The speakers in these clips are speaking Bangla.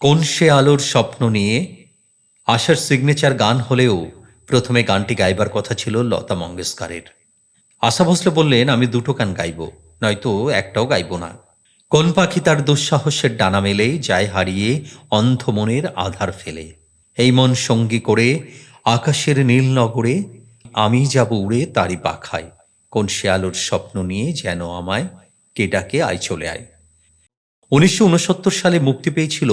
কোন সে আলোর স্বপ্ন নিয়ে? আশার সিগনেচার গান হলেও প্রথমে গানটি গাইবার কথা ছিল লতা মঙ্গেশকরের। আশা ভোসলে বললেন, আমি দুটো গান গাইব, নয়তো একটাও গাইব না। কোন পাখি তার দুঃসাহসের ডানা মেলে, যায় হারিয়ে অন্ধ মনের আধার ফেলে। এই মন সঙ্গী করে, আকাশের নীল নগরে, আমি যাব উড়ে তারই পাখায়। কোন সে আলোর স্বপ্ন নিয়ে যেন আমায় কেটাকে আয় চলে আয়। উনিশশো উনসত্তর সালে মুক্তি পেয়েছিল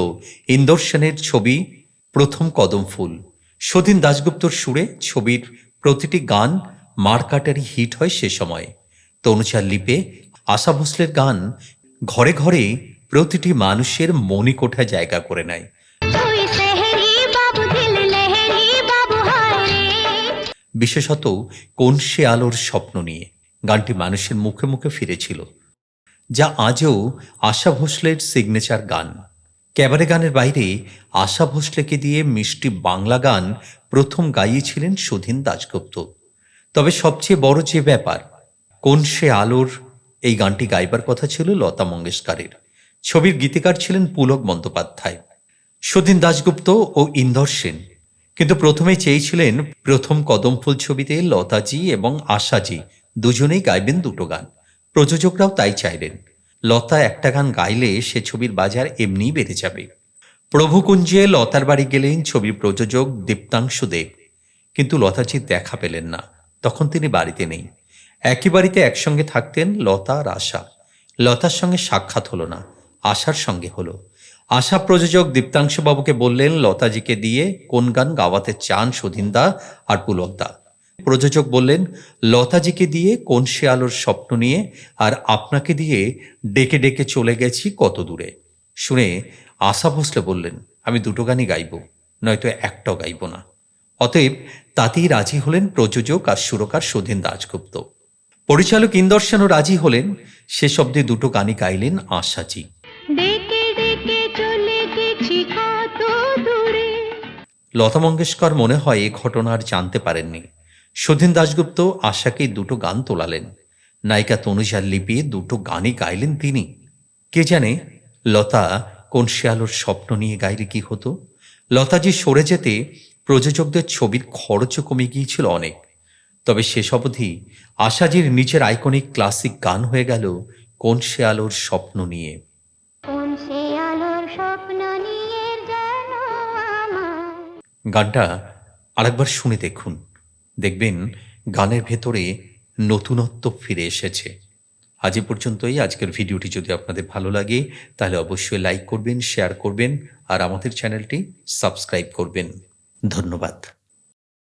ইন্দর সেনের ছবি প্রথম কদম ফুল। সতীন দাশগুপ্তর সুরে ছবির প্রতিটি গান মারকাটারি হিট হয় সে সময়। তনুচার লিপে আশা ভোসলের গান ঘরে ঘরে প্রতিটি মানুষের মণিকোঠায় জায়গা করে নেয়। বিশেষত কোন সে আলোর স্বপ্ন নিয়ে। গানটি মানুষের মুখে মুখে ফিরেছিল, যা আজও আশা ভোসলের সিগনেচার গান। ক্যাবারে গানের বাইরে আশা ভোসলেকে দিয়ে মিষ্টি বাংলা গান প্রথম গাইয়েছিলেন সুধীন দাশগুপ্ত। তবে সবচেয়ে বড় যে ব্যাপার, কোন সে আলোর এই গানটি গাইবার কথা ছিল লতা মঙ্গেশকরের। ছবির গীতিকার ছিলেন পুলক বন্দ্যোপাধ্যায়। সুধীন দাশগুপ্ত ও ইন্দর সেন। কিন্তু প্রথমে চেয়েছিলেন প্রথম কদমফুল ছবিতে লতাজি এবং আশাজি দুজনেই গাইবেন দুটো গান। প্রযোজকরাও তাই চাইলেন। লতা একটা গান গাইলে সে ছবির বাজার এমনিই বেড়ে যাবে। প্রভুকুঞ্জে লতার বাড়ি গেলেন ছবির প্রযোজক দীপ্তাংশু দেব কিন্তু লতাজি দেখা পেলেন না। তখন তিনি বাড়িতে নেই। একই বাড়িতে একসঙ্গে থাকতেন লতা আর আশা। লতার সঙ্গে সাক্ষাৎ হলো না। আশার সঙ্গে হলো। আশা প্রযোজক দীপ্তাংশু বাবুকে বললেন, লতাজিকে দিয়ে কোন গান গাওয়াতে চান সুধীনদা আর পুলকদা প্রযোজক বললেন, লতাজিকে দিয়ে কোন সে আলোর স্বপ্ন নিয়ে আর আপনাকে দিয়ে ডেকে ডেকে চলে গেছি কত দূরে? শুনে আশা ভোসলে বললেন, আমি দুটো গানই গাইব, নয়তো একটাও গাইব না। অতএব তাতেই রাজি হলেন প্রযোজক আর সুরকার সুধীন দাশগুপ্ত। পরিচালক ইন্দর্শনও রাজি হলেন, সে শব্দে দুটো গানই গাইলেন আশাজি। লতা মঙ্গেশকর মনে হয় এ ঘটনা আর জানতে পারেননি। সুধীন দাশগুপ্ত আশাকে দুটো গান তোলালেন। নায়িকা তনুজার লিপি দুটো গানই গাইলেন তিনি। কে জানে লতা কোন শিয়ালোর স্বপ্ন নিয়ে গাইলে কি হতো? লতাজি সরে যেতে প্রযোজকদের ছবির খরচও কমে গিয়েছিল অনেক। তবে শেষ অবধি আশাজির নিচের আইকনিক ক্লাসিক গান হয়ে গেল কোন শেয়ালোর স্বপ্ন নিয়ে। গানটা আরেকবার শুনে দেখুন। দেখবেন গানের ভেতরে নতুনত্ব ফিরে এসেছে। আজ এ পর্যন্তই। আজকের ভিডিওটি যদি আপনাদের ভালো লাগে, তাহলে অবশ্যই লাইক করবেন, শেয়ার করবেন, আর আমাদের চ্যানেলটি সাবস্ক্রাইব করবেন। ধন্যবাদ।